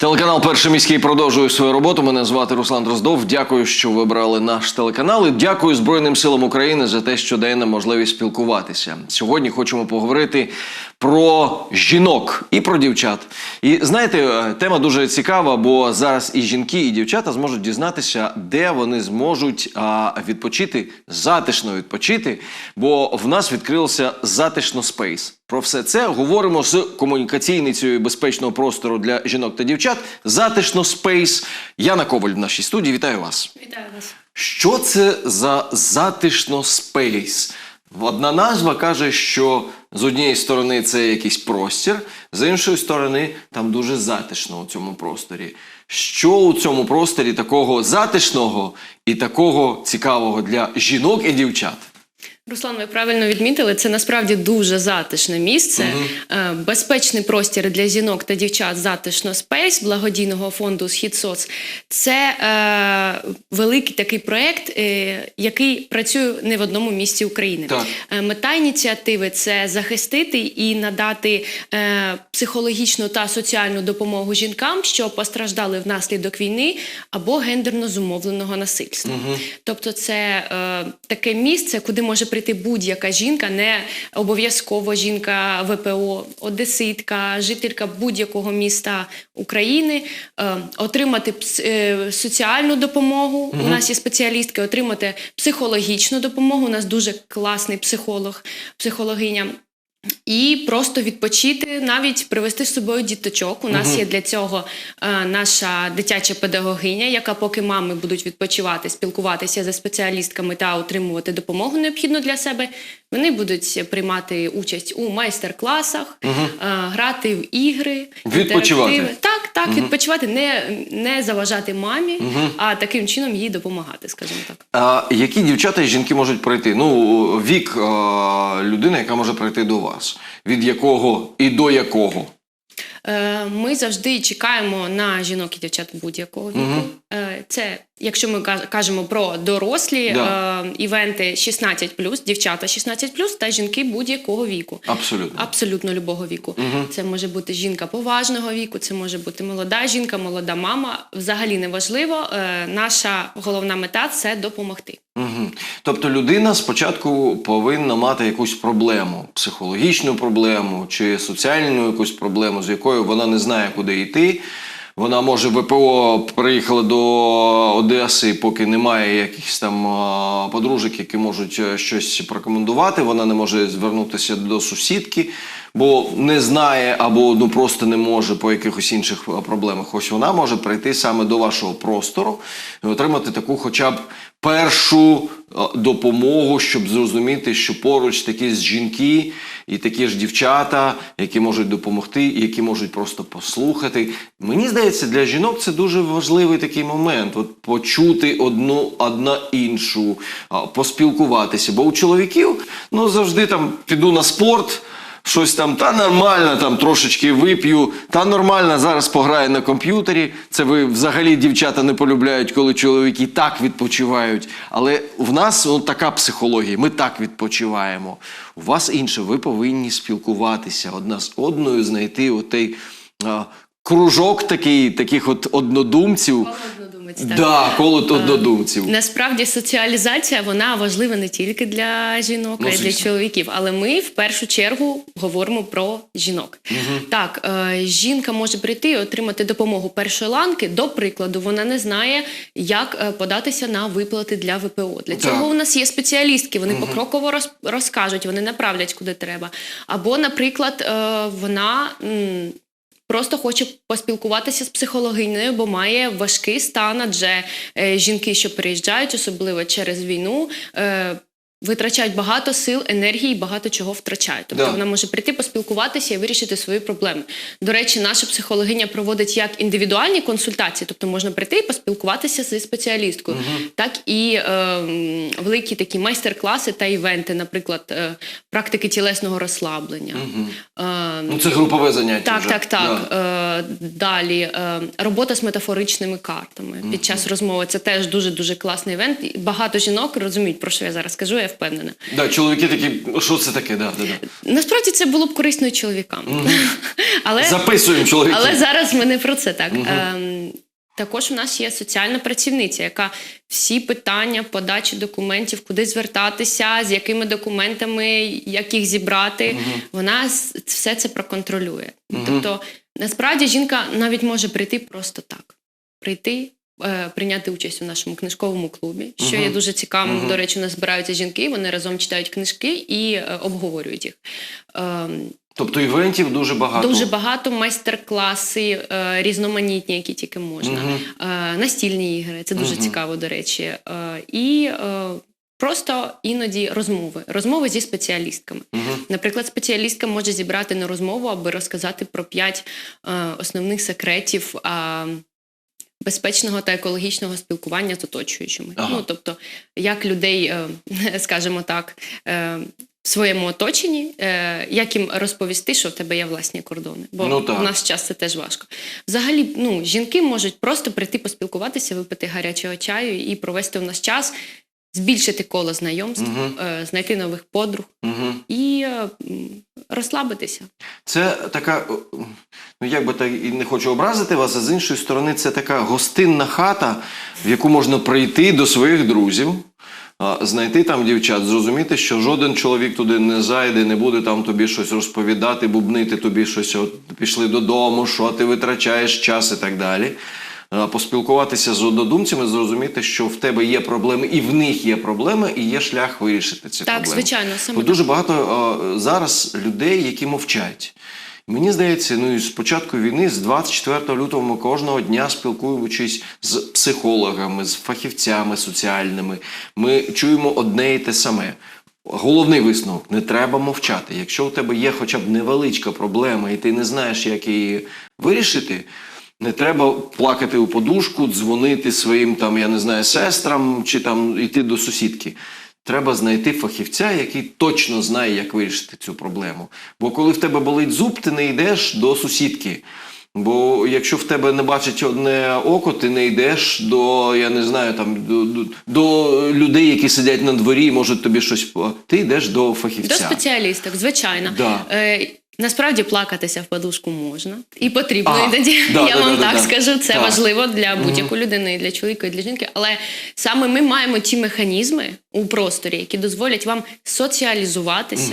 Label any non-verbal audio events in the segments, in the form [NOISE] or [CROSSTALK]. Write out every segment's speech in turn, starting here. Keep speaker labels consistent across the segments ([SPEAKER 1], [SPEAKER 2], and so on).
[SPEAKER 1] Телеканал Перший міський продовжує свою роботу. Мене звати Руслан Дроздов. Дякую, що вибрали наш телеканал. І дякую Збройним силам України за те, що дає нам можливість спілкуватися. Сьогодні хочемо поговорити про жінок і про дівчат. І знаєте, е, тема дуже цікава, бо зараз і жінки, і дівчата зможуть дізнатися, де вони зможуть а, відпочити, затишно відпочити. Бо в нас відкрився затишно спейс. Про все це говоримо з комунікаційницею безпечного простору для жінок та дівчат. Затишно спейс. Яна Коваль в нашій студії. Вітаю вас.
[SPEAKER 2] Вітаю вас.
[SPEAKER 1] Що це за затишно спейс? Одна назва каже, що з однієї сторони це якийсь простір, з іншої сторони там дуже затишно у цьому просторі. Що у цьому просторі такого затишного і такого цікавого для жінок і дівчат?
[SPEAKER 2] Руслан, ви правильно відмітили. Це насправді дуже затишне місце, Е, безпечний простір для жінок та дівчат затишно спейс благодійного фонду Схід Соц. Це е, великий такий проект, е, який працює не в одному місті України.
[SPEAKER 1] Так.
[SPEAKER 2] Е, Мета ініціативи це захистити і надати е, психологічну та соціальну допомогу жінкам, що постраждали внаслідок війни або гендерно зумовленого насильства. Тобто, це е, таке місце, куди може прийти будь-яка жінка, не обов'язково жінка ВПО, одеситка, жителька будь-якого міста України, е, отримати е, соціальну допомогу. У нас є спеціалістки, отримати психологічну допомогу. У нас дуже класний психолог, психологиня. І просто відпочити, навіть привезти з собою діточок. У нас є для цього е, наша дитяча педагогиня, яка, поки мами будуть відпочивати, спілкуватися за спеціалістками та отримувати допомогу необхідну для себе. Вони будуть приймати участь у майстер-класах, е, грати в ігри,
[SPEAKER 1] Відпочивати.
[SPEAKER 2] інтерактиви. Так, так, відпочивати, не, не заважати мамі, а таким чином їй допомагати, скажімо так.
[SPEAKER 1] А які дівчата і жінки можуть прийти? Ну, вік а, людини, яка може прийти до вас. Від якого і до якого?
[SPEAKER 2] Е, Ми завжди чекаємо на жінок і дівчат будь-якого віку. Е, Це, якщо ми ка- кажемо про дорослі
[SPEAKER 1] Да.
[SPEAKER 2] е, івенти 16+, дівчата 16+, та жінки будь-якого віку.
[SPEAKER 1] Абсолютно.
[SPEAKER 2] Абсолютно любого віку. Це може бути жінка поважного віку, це може бути молода жінка, молода мама. Взагалі не важливо. Е, Наша головна мета це допомогти.
[SPEAKER 1] Угу. Тобто людина спочатку повинна мати якусь проблему, психологічну проблему чи соціальну якусь проблему, з якою вона не знає, куди йти. Вона може ВПО приїхала до Одеси, поки немає якихось там подружок, які можуть е, щось порекомендувати. Вона не може звернутися до сусідки, бо не знає або ну просто не може по якихось інших проблемах. Ось вона може прийти саме до вашого простору і отримати таку, хоча б першу е, допомогу, щоб зрозуміти, що поруч такі ж жінки і такі ж дівчата, які можуть допомогти, і які можуть просто послухати. Мені здається, для жінок це дуже важливий такий момент. От почути одну одна іншу, поспілкуватися. Бо у чоловіків ну завжди там піду на спорт. Щось там, та нормально, там трошечки вип'ю, та нормально зараз пограю на комп'ютері. Це ви взагалі дівчата не полюбляють, коли чоловіки так відпочивають. Але в нас ну, така психологія, ми так відпочиваємо. У вас інше, ви повинні спілкуватися одна з одною, знайти отей а, кружок такий, таких от однодумців.
[SPEAKER 2] Однодумець, так.
[SPEAKER 1] Да, коло однодумців.
[SPEAKER 2] Насправді соціалізація вона важлива не тільки для жінок,
[SPEAKER 1] Ну,
[SPEAKER 2] а й для чоловіків. Але ми в першу чергу говоримо про жінок. Так, е, жінка може прийти і отримати допомогу першої ланки. До прикладу, вона не знає, як е, податися на виплати для ВПО. Для цього
[SPEAKER 1] Так.
[SPEAKER 2] у нас є спеціалістки. Вони покроково роз, розкажуть, вони направлять куди треба. Або, наприклад, е, вона. Просто хоче поспілкуватися з психологиною, бо має важкий стан, адже е, жінки, що приїжджають, особливо через війну, е, витрачають багато сил, енергії, багато чого втрачають. Тобто
[SPEAKER 1] Да.
[SPEAKER 2] вона може прийти поспілкуватися і вирішити свої проблеми. До речі, наша психологиня проводить як індивідуальні консультації, тобто можна прийти і поспілкуватися зі спеціалісткою, так і е, великі такі майстер-класи та івенти, наприклад, е, практики тілесного розслаблення. Е,
[SPEAKER 1] Ну, це групове заняття.
[SPEAKER 2] так,
[SPEAKER 1] вже.
[SPEAKER 2] так, так.
[SPEAKER 1] Да.
[SPEAKER 2] Е, далі е, робота з метафоричними картами під час розмови. Це теж дуже дуже класний івент. Багато жінок розуміють, про що я зараз кажу. Я впевнена.
[SPEAKER 1] Да, чоловіки такі, що це таке? Да, да, да.
[SPEAKER 2] Насправді це було б корисно і чоловікам. [LAUGHS] Але,
[SPEAKER 1] Записуємо чоловіків.
[SPEAKER 2] але зараз ми не про це так. Ем, також у нас є соціальна працівниця, яка всі питання подачі документів, куди звертатися, з якими документами, як їх зібрати, вона все це проконтролює. Тобто, насправді жінка навіть може прийти просто так. Прийти. Е, Прийняти участь у нашому книжковому клубі, що є дуже цікавим. До речі, у нас збираються жінки, вони разом читають книжки і е, обговорюють їх. Ем,
[SPEAKER 1] Тобто івентів дуже багато.
[SPEAKER 2] Дуже багато майстер-класи, е, різноманітні, які тільки можна. Е, настільні ігри, це дуже цікаво, до речі. Е, і е, просто іноді розмови. Розмови зі спеціалістками. Наприклад, спеціалістка може зібрати на розмову, аби розказати про п'ять е, основних секретів. е, Безпечного та екологічного спілкування з оточуючими.
[SPEAKER 1] Ага.
[SPEAKER 2] Ну, тобто, як людей, е, [LAUGHS] скажімо так, е, в своєму оточенні, е, як їм розповісти, що в тебе є власні кордони. Бо
[SPEAKER 1] Ну,
[SPEAKER 2] в наш час це теж важко. Взагалі, ну, жінки можуть просто прийти поспілкуватися, випити гарячого чаю і провести в нас час, збільшити коло знайомств, е, знайти нових подруг
[SPEAKER 1] Угу.
[SPEAKER 2] і е, розслабитися.
[SPEAKER 1] Це така, ну як би так і не хочу образити вас, а з іншої сторони, це така гостинна хата, в яку можна прийти до своїх друзів, знайти там дівчат, зрозуміти, що жоден чоловік туди не зайде, не буде там тобі щось розповідати, бубнити тобі щось, от пішли додому, що ти витрачаєш час і так далі. А, Поспілкуватися з однодумцями, зрозуміти, що в тебе є проблеми, і в них є проблеми, і є шлях вирішити ці
[SPEAKER 2] Так,
[SPEAKER 1] проблеми.
[SPEAKER 2] звичайно, саме
[SPEAKER 1] Бо дуже багато е, зараз людей, які мовчать. Мені здається, ну і з початку війни, з 24 лютого, ми кожного дня спілкуючись з психологами, з фахівцями соціальними, ми чуємо одне і те саме. Головний висновок не треба мовчати. Якщо у тебе є хоча б невеличка проблема, і ти не знаєш, як її вирішити. Не треба плакати у подушку, дзвонити своїм там, я не знаю, сестрам чи там йти до сусідки. Треба знайти фахівця, який точно знає, як вирішити цю проблему. Бо коли в тебе болить зуб, ти не йдеш до сусідки. Бо якщо в тебе не бачить одне око, ти не йдеш до, я не знаю, там до, до, до людей, які сидять на дворі і можуть тобі щось. Ти йдеш до фахівця.
[SPEAKER 2] До спеціалісток, звичайно.
[SPEAKER 1] Да.
[SPEAKER 2] Е, насправді плакатися в подушку можна і потрібно
[SPEAKER 1] А,
[SPEAKER 2] іноді.
[SPEAKER 1] да,
[SPEAKER 2] я
[SPEAKER 1] да,
[SPEAKER 2] вам
[SPEAKER 1] да,
[SPEAKER 2] так
[SPEAKER 1] да.
[SPEAKER 2] скажу. Це
[SPEAKER 1] Так.
[SPEAKER 2] важливо для будь-якої людини, і для чоловіка, і для жінки. Але саме ми маємо ті механізми у просторі, які дозволять вам соціалізуватися,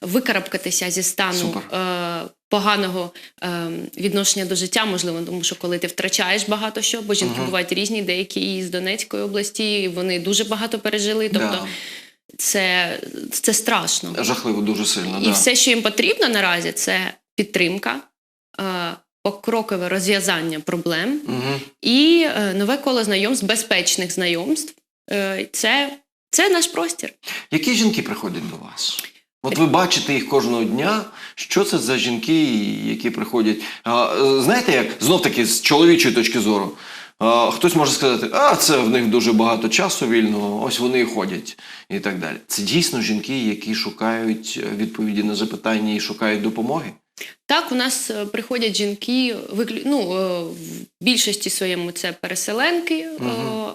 [SPEAKER 2] викарабкатися зі стану. Е, Поганого е, відношення до життя, можливо, тому що коли ти втрачаєш багато що, бо жінки бувають різні, деякі із Донецької області, вони дуже багато пережили. Тобто
[SPEAKER 1] Да.
[SPEAKER 2] Це, це страшно.
[SPEAKER 1] Жахливо дуже сильно.
[SPEAKER 2] І
[SPEAKER 1] да.
[SPEAKER 2] все, що їм потрібно наразі, це підтримка, е, покрокове розв'язання проблем
[SPEAKER 1] Мгм.
[SPEAKER 2] і е, нове коло знайомств, безпечних знайомств. Е, Це, це наш простір.
[SPEAKER 1] Які жінки приходять до вас? От ви бачите їх кожного дня. Що це за жінки, які приходять? А, знаєте, як знов таки з чоловічої точки зору. Хтось може сказати, а це в них дуже багато часу вільного, ось вони і ходять і так далі. Це дійсно жінки, які шукають е, відповіді на запитання і шукають допомоги.
[SPEAKER 2] Так, у нас е, приходять жінки, виклю... ну, е, в більшості своєму це переселенки,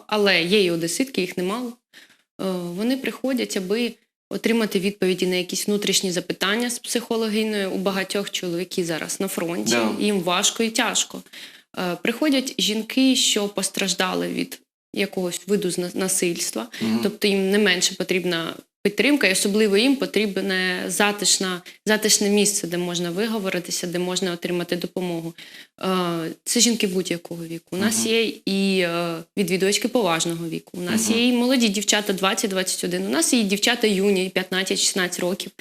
[SPEAKER 2] але є і одеситки, їх немало. Вони приходять, аби отримати відповіді на якісь внутрішні запитання з психологиною. У багатьох чоловіків зараз на фронті,
[SPEAKER 1] Да.
[SPEAKER 2] їм важко і тяжко. Е, Приходять жінки, що постраждали від якогось виду насильства, тобто їм не менше потрібна підтримка, і особливо їм потрібне затишна, затишне місце, де можна виговоритися, де можна отримати допомогу. Е, Це жінки будь-якого віку. У нас є і е, відвідувачки поважного віку. У нас є і молоді дівчата 20-21, У нас є і дівчата юні, 15-16 років,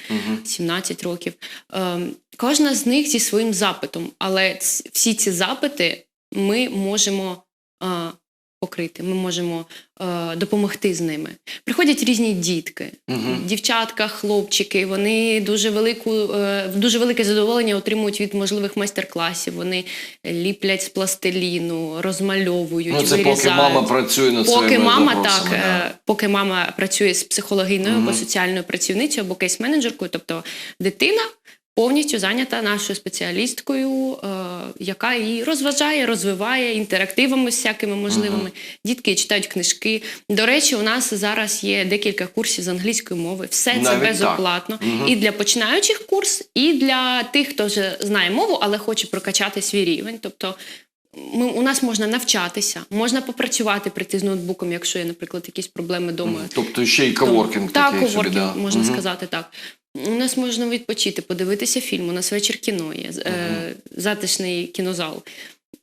[SPEAKER 2] 17 років. Е, Кожна з них зі своїм запитом, але всі ці запити ми можемо покрити, ми можемо е, допомогти з ними. Приходять різні дітки, дівчатка, хлопчики. Вони дуже велику, е, дуже велике задоволення отримують від можливих майстер-класів. Вони ліплять з пластиліну, розмальовують,
[SPEAKER 1] Ну, це поки мама працює над
[SPEAKER 2] Поки
[SPEAKER 1] своїми
[SPEAKER 2] мама так,
[SPEAKER 1] да.
[SPEAKER 2] е, поки мама працює з психологиною або соціальною працівницею, або кейс-менеджеркою, тобто дитина повністю зайнята нашою спеціалісткою, е, яка її розважає, розвиває інтерактивами всякими можливими. Дітки читають книжки. До речі, у нас зараз є декілька курсів з англійської мови. Все це
[SPEAKER 1] Навіть так.
[SPEAKER 2] безоплатно. І для починаючих курс, і для тих, хто вже знає мову, але хоче прокачати свій рівень. Тобто ми, у нас можна навчатися, можна попрацювати, прийти з ноутбуком, якщо є, наприклад, якісь проблеми вдома.
[SPEAKER 1] Тобто ще й коворкінг
[SPEAKER 2] Так,
[SPEAKER 1] такий
[SPEAKER 2] коворкінг,
[SPEAKER 1] да.
[SPEAKER 2] можна
[SPEAKER 1] Мгм.
[SPEAKER 2] сказати так. У нас можна відпочити, подивитися фільм, у нас вечір кіно є, е, затишний кінозал.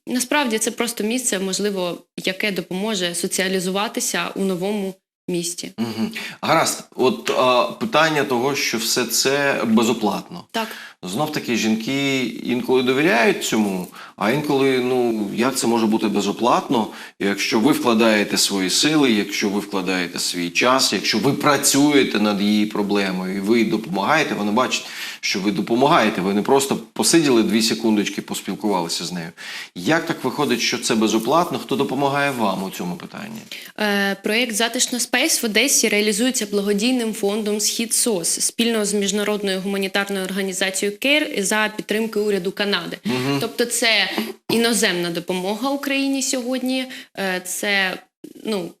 [SPEAKER 2] Насправді це просто місце, можливо, яке допоможе соціалізуватися у новому місті.
[SPEAKER 1] Мгм. Гаразд, от а, питання того, що все це безоплатно.
[SPEAKER 2] Так.
[SPEAKER 1] Знов таки жінки інколи довіряють цьому, а інколи, ну як це може бути безоплатно, якщо ви вкладаєте свої сили, якщо ви вкладаєте свій час, якщо ви працюєте над її проблемою і ви допомагаєте, вона бачить, що ви допомагаєте. Ви не просто посиділи дві секундочки, поспілкувалися з нею. Як так виходить, що це безоплатно? Хто допомагає вам у цьому питанні?
[SPEAKER 2] Е, Проєкт Затишно Спейс в Одесі реалізується благодійним фондом Схід СОС спільно з міжнародною гуманітарною організацією КЕР за підтримки уряду Канади. Тобто, це іноземна допомога Україні сьогодні. Е, Це ну.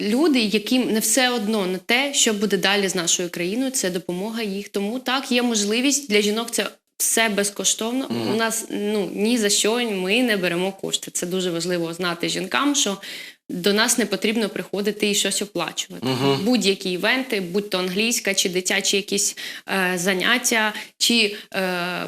[SPEAKER 2] Люди, яким не все одно на те, що буде далі з нашою країною, це допомога їх. Тому так є можливість для жінок. Це все безкоштовно. У нас ну ні за що ми не беремо кошти. Це дуже важливо знати жінкам, що до нас не потрібно приходити і щось оплачувати. Будь-які івенти, будь то англійська, чи дитячі якісь е, заняття, чи е,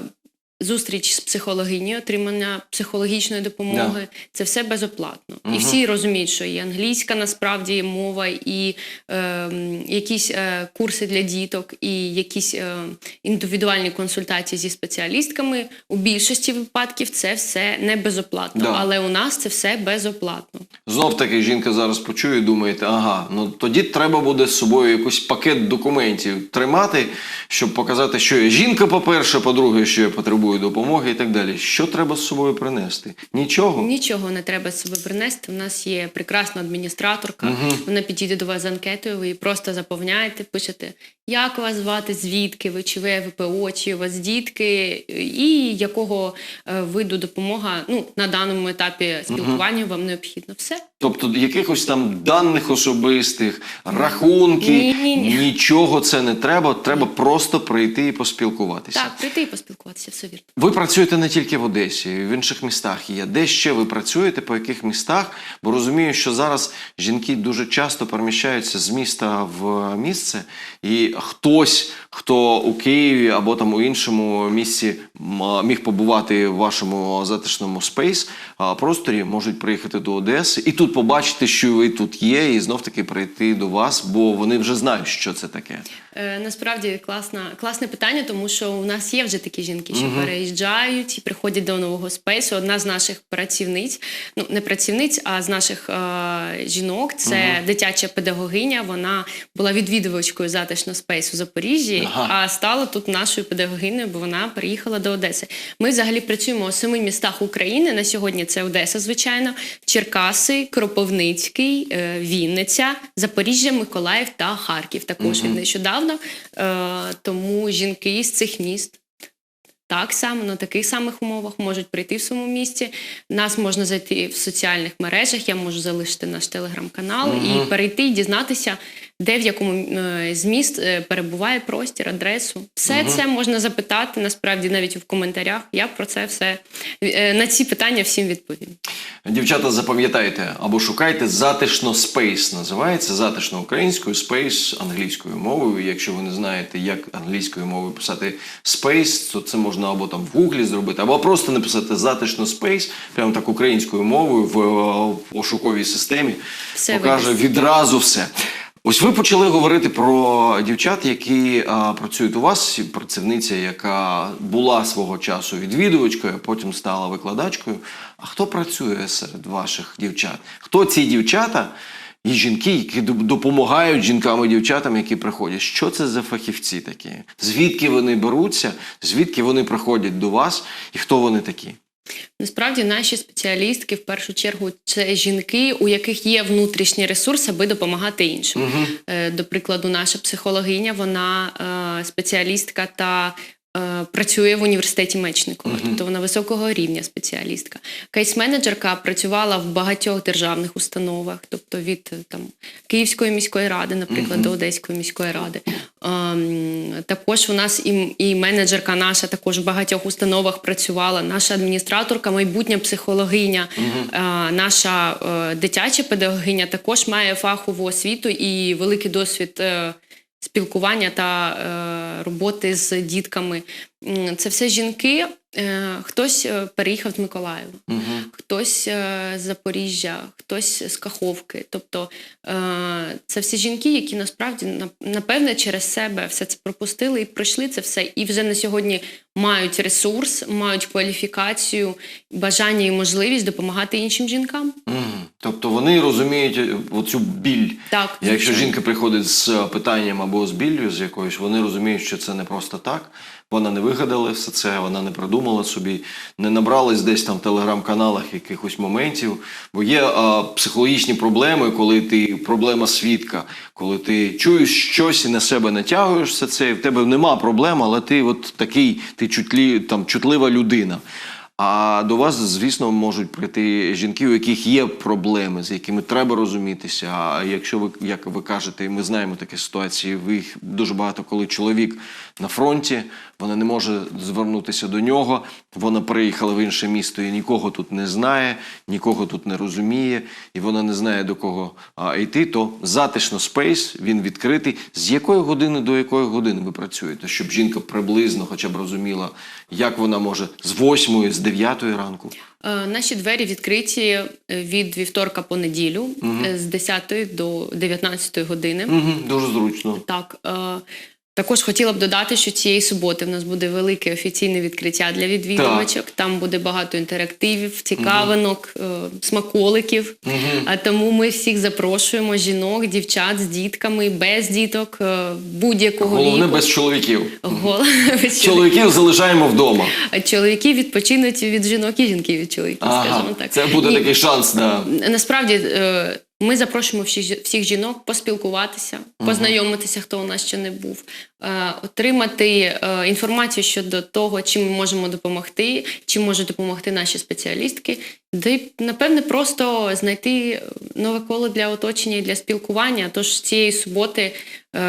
[SPEAKER 2] зустріч з психологинею, отримання психологічної допомоги. Це все безоплатно. І всі розуміють, що і англійська насправді мова, і е, якісь е, курси для діток, і якісь е, індивідуальні консультації зі спеціалістками. У більшості випадків це все не безоплатно,
[SPEAKER 1] Да.
[SPEAKER 2] але у нас це все безоплатно.
[SPEAKER 1] Знов таки жінка зараз почує і думаєте, ага, ну тоді треба буде з собою якийсь пакет документів тримати, щоб показати, що я жінка, по-перше, по-друге, що я потребую допомоги і так далі. Що треба з собою принести? Нічого.
[SPEAKER 2] Нічого не треба з собою принести. У нас є прекрасна адміністраторка. Вона підійде до вас з анкетою. Ви її просто заповняєте, пишете, як вас звати, звідки ви, чи ви ВПО, чи у вас дітки, і якого е, виду допомога ну, на даному етапі спілкування вам необхідно. Все.
[SPEAKER 1] Тобто якихось там даних особистих, рахунки,
[SPEAKER 2] Ні-ні-ні.
[SPEAKER 1] нічого це не треба. Треба просто прийти і поспілкуватися.
[SPEAKER 2] Так, прийти і поспілкуватися, все вірно.
[SPEAKER 1] Ви працюєте не тільки в Одесі, в інших містах є. Де ще ви працюєте, по яких містах? Бо розумію, що зараз жінки дуже часто переміщаються з міста в місце, і хтось, хто у Києві або там у іншому місці міг побувати в вашому затишному спейс просторі, можуть приїхати до Одеси і тут побачити, що ви тут є, і знов таки прийти до вас, бо вони вже знають, що це таке.
[SPEAKER 2] Е, насправді класна, класне питання, тому що у нас є вже такі жінки, що переїжджають і приходять до нового спейсу. Одна з наших працівниць, ну не працівниць, а з наших е, жінок, це дитяча педагогиня. Вона була відвідувачкою затишно спейсу в Запоріжжі,
[SPEAKER 1] Ага.
[SPEAKER 2] а стала тут нашою педагогиною, бо вона переїхала до Одеси. Ми взагалі працюємо у семи містах України. На сьогодні це Одеса, звичайно, Черкаси, Кропивницький, е, Вінниця, Запоріжжя, Миколаїв та Харків. Також від нещодавно. Е, Тому жінки з цих міст. Так само на таких самих умовах можуть прийти в своєму місці. Нас можна зайти в соціальних мережах. Я можу залишити наш телеграм-канал і перейти і дізнатися, де в якому е, з міст е, перебуває простір, адресу. Все це можна запитати насправді навіть в коментарях. Я про це все е, на ці питання всім відповім.
[SPEAKER 1] Дівчата, запам'ятайте або шукайте затишно спейс. Називається затишно українською, спейс англійською мовою. Якщо ви не знаєте, як англійською мовою писати спейс, то це можна або там в гуглі зробити, або просто написати затишно спейс, прямо так українською мовою в, в пошуковій системі.
[SPEAKER 2] Все
[SPEAKER 1] покаже відразу все. Ось ви почали говорити про дівчат, які а, працюють у вас, працівниця, яка була свого часу відвідувачкою, а потім стала викладачкою. А хто працює серед ваших дівчат? Хто ці дівчата і жінки, які допомагають жінкам і дівчатам, які приходять? Що це за фахівці такі? Звідки вони беруться? Звідки вони приходять до вас? І хто вони такі?
[SPEAKER 2] Насправді наші спеціалістки в першу чергу це жінки, у яких є внутрішній ресурс, аби допомагати іншим. Угу. До прикладу, наша психологиня, вона е, спеціалістка та працює в університеті Мечникова, тобто вона високого рівня спеціалістка. Кейс-менеджерка працювала в багатьох державних установах, тобто від е, там Київської міської ради, наприклад, до Одеської міської ради. Ем, також у нас і, і менеджерка наша також в багатьох установах працювала. Наша адміністраторка, майбутня психологиня, е, наша е, дитяча педагогиня також має фахову освіту і великий досвід. Спілкування та е, роботи з дітками. Це все жінки. Е, хтось е, переїхав з Миколаєва, хтось е, з Запоріжжя, хтось з Каховки. Тобто це всі жінки, які насправді на- напевне через себе все це пропустили і пройшли це все, і вже на сьогодні мають ресурс, мають кваліфікацію, бажання і можливість допомагати іншим жінкам.
[SPEAKER 1] Мгм. Тобто вони розуміють оцю біль.
[SPEAKER 2] Так,
[SPEAKER 1] Якщо жінка приходить з питанням або з біллю з якоюсь, вони розуміють, що це не просто так. Вона не вигадала все це, вона не придумала собі, не набралась десь там в телеграм-каналах якихось моментів. Бо є а, психологічні проблеми, коли ти проблема свідка, коли ти чуєш щось і на себе натягуєш все це, в тебе нема проблем, але ти от такий, ти чутлі, там, чутлива людина. А до вас, звісно, можуть прийти жінки, у яких є проблеми, з якими треба розумітися. А якщо ви, як ви кажете, ми знаємо такі ситуації, ви їх дуже багато, коли чоловік на фронті, вона не може звернутися до нього. Вона приїхала в інше місто і нікого тут не знає, нікого тут не розуміє, і вона не знає до кого йти. То затишно спейс він відкритий. З якої години до якої години ви працюєте, щоб жінка приблизно хоча б розуміла, як вона може з 8, з 9 ранку.
[SPEAKER 2] Е, Наші двері відкриті е, від вівторка по неділю угу. з 10 до 19 години.
[SPEAKER 1] Угу, дуже зручно.
[SPEAKER 2] Так. Також хотіла б додати, що цієї суботи в нас буде велике офіційне відкриття для відвідувачок. Там буде багато інтерактивів, цікавинок, е, смаколиків. А тому ми всіх запрошуємо жінок, дівчат з дітками, без діток, е, будь-якого
[SPEAKER 1] Головне
[SPEAKER 2] віку.
[SPEAKER 1] без чоловіків.
[SPEAKER 2] Гол- [LAUGHS] без чоловіків.
[SPEAKER 1] Залишаємо вдома.
[SPEAKER 2] Чоловіки відпочинуть від жінок і жінки від чоловіків,
[SPEAKER 1] Ага,
[SPEAKER 2] скажімо так.
[SPEAKER 1] це буде
[SPEAKER 2] І-
[SPEAKER 1] такий шанс на
[SPEAKER 2] Насправді е, ми запрошуємо всіх, всіх жінок поспілкуватися, познайомитися, хто у нас ще не був, е, отримати е, інформацію щодо того, чим ми можемо допомогти, чим можуть допомогти наші спеціалістки, де й, напевне просто знайти нове коло для оточення і для спілкування. Тож цієї суботи е,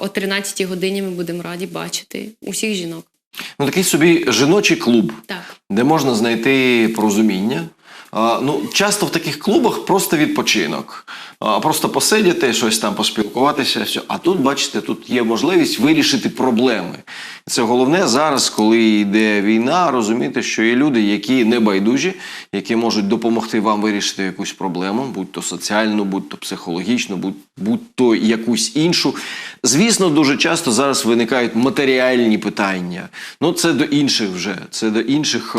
[SPEAKER 2] о 13 годині ми будемо раді бачити усіх жінок.
[SPEAKER 1] ну, такий собі жіночий клуб.
[SPEAKER 2] Так.
[SPEAKER 1] де можна знайти порозуміння. Ну, часто в таких клубах просто відпочинок. Просто посидіти, щось там поспілкуватися. Все. А тут, бачите, тут є можливість вирішити проблеми. Це головне зараз, коли йде війна, розуміти, що є люди, які не байдужі, які можуть допомогти вам вирішити якусь проблему, будь то соціальну, будь то психологічну, будь, будь то якусь іншу. Звісно, дуже часто зараз виникають матеріальні питання. Ну, це до інших вже, це до інших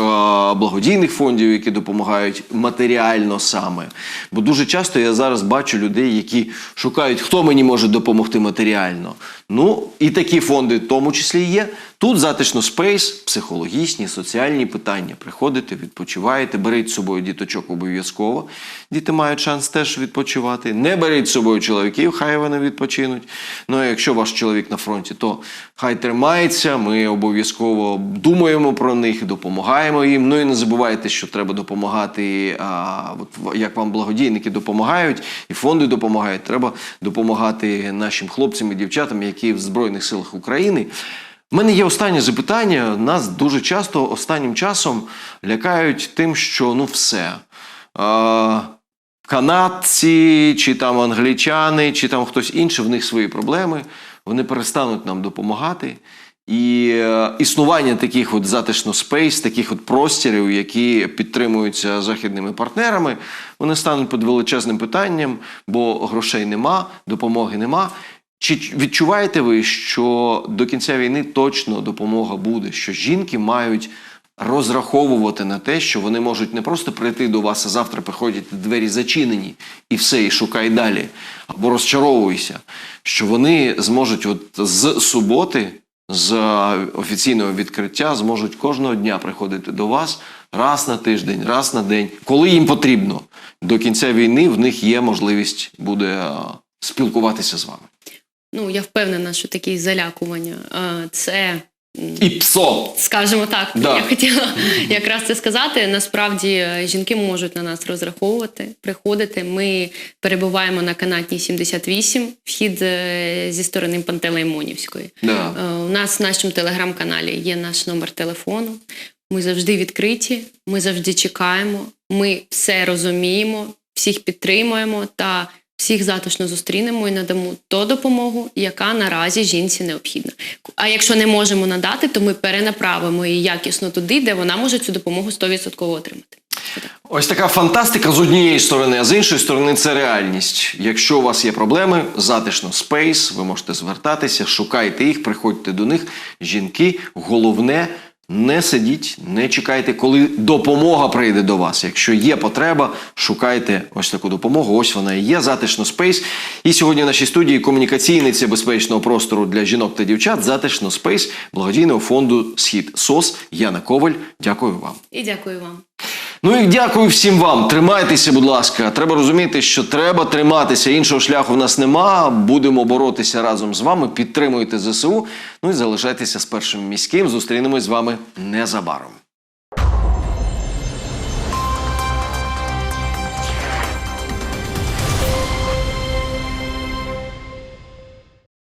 [SPEAKER 1] благодійних фондів, які допомагають матеріально саме. Бо дуже часто я зараз бачу людей, які шукають, хто мені може допомогти матеріально. Ну, і такі фонди в тому числі є. Тут затишно спейс, психологічні, соціальні питання. Приходите, відпочиваєте, беріть з собою діточок обов'язково. Діти мають шанс теж відпочивати. Не беріть з собою чоловіків, хай вони відпочинуть. Ну а якщо ваш чоловік на фронті, то хай тримається. Ми обов'язково думаємо про них, допомагаємо їм. Ну і не забувайте, що треба допомагати. А, от, як вам благодійники допомагають, і фонди допомагають. Треба допомагати нашим хлопцям і дівчатам, які в Збройних силах України. У мене є останнє запитання. Нас дуже часто останнім часом лякають тим, що ну все. А, канадці, чи там англічани, чи там хтось інший, в них свої проблеми, вони перестануть нам допомагати. І е, існування таких от затишно спейс, таких от простірів, які підтримуються західними партнерами, вони стануть під величезним питанням, бо грошей нема, допомоги нема. Чи відчуваєте ви, що до кінця війни точно допомога буде, що жінки мають розраховувати на те, що вони можуть не просто прийти до вас, а завтра приходять двері зачинені і все, і шукай далі, або розчаровуйся, що вони зможуть от з суботи, з офіційного відкриття, зможуть кожного дня приходити до вас, раз на тиждень, раз на день, коли їм потрібно. До кінця війни в них є можливість буде спілкуватися з вами.
[SPEAKER 2] Ну я впевнена, що такі залякування це.
[SPEAKER 1] І псо.
[SPEAKER 2] Скажімо так,
[SPEAKER 1] Да.
[SPEAKER 2] я хотіла якраз це сказати. Насправді е, жінки можуть на нас розраховувати, приходити. Ми перебуваємо на канатній 78, вхід е, зі сторони Пантелеймонівської.
[SPEAKER 1] Да.
[SPEAKER 2] Е, У нас в нашому телеграм-каналі є наш номер телефону. Ми завжди відкриті, ми завжди чекаємо, ми все розуміємо, всіх підтримуємо та всіх затишно зустрінемо і надамо ту допомогу, яка наразі жінці необхідна. А якщо не можемо надати, то ми перенаправимо її якісно туди, де вона може цю допомогу 100% отримати.
[SPEAKER 1] Ось така фантастика з однієї сторони, а з іншої сторони це реальність. Якщо у вас є проблеми, затишно спейс, ви можете звертатися, шукайте їх, приходьте до них. Жінки, головне. Не сидіть, не чекайте, коли допомога прийде до вас. Якщо є потреба, шукайте ось таку допомогу. Ось вона і є. Затишно Спейс. І сьогодні в нашій студії комунікаційниця безпечного простору для жінок та дівчат. Затишно Спейс благодійного фонду Схід СОС Яна Коваль. Дякую вам.
[SPEAKER 2] І дякую вам.
[SPEAKER 1] Ну і дякую всім вам. Тримайтеся, будь ласка. Треба розуміти, що треба триматися. Іншого шляху в нас нема. Будемо боротися разом з вами. Підтримуйте ЗСУ. Ну і залишайтеся з першим міським. Зустрінемось з вами незабаром.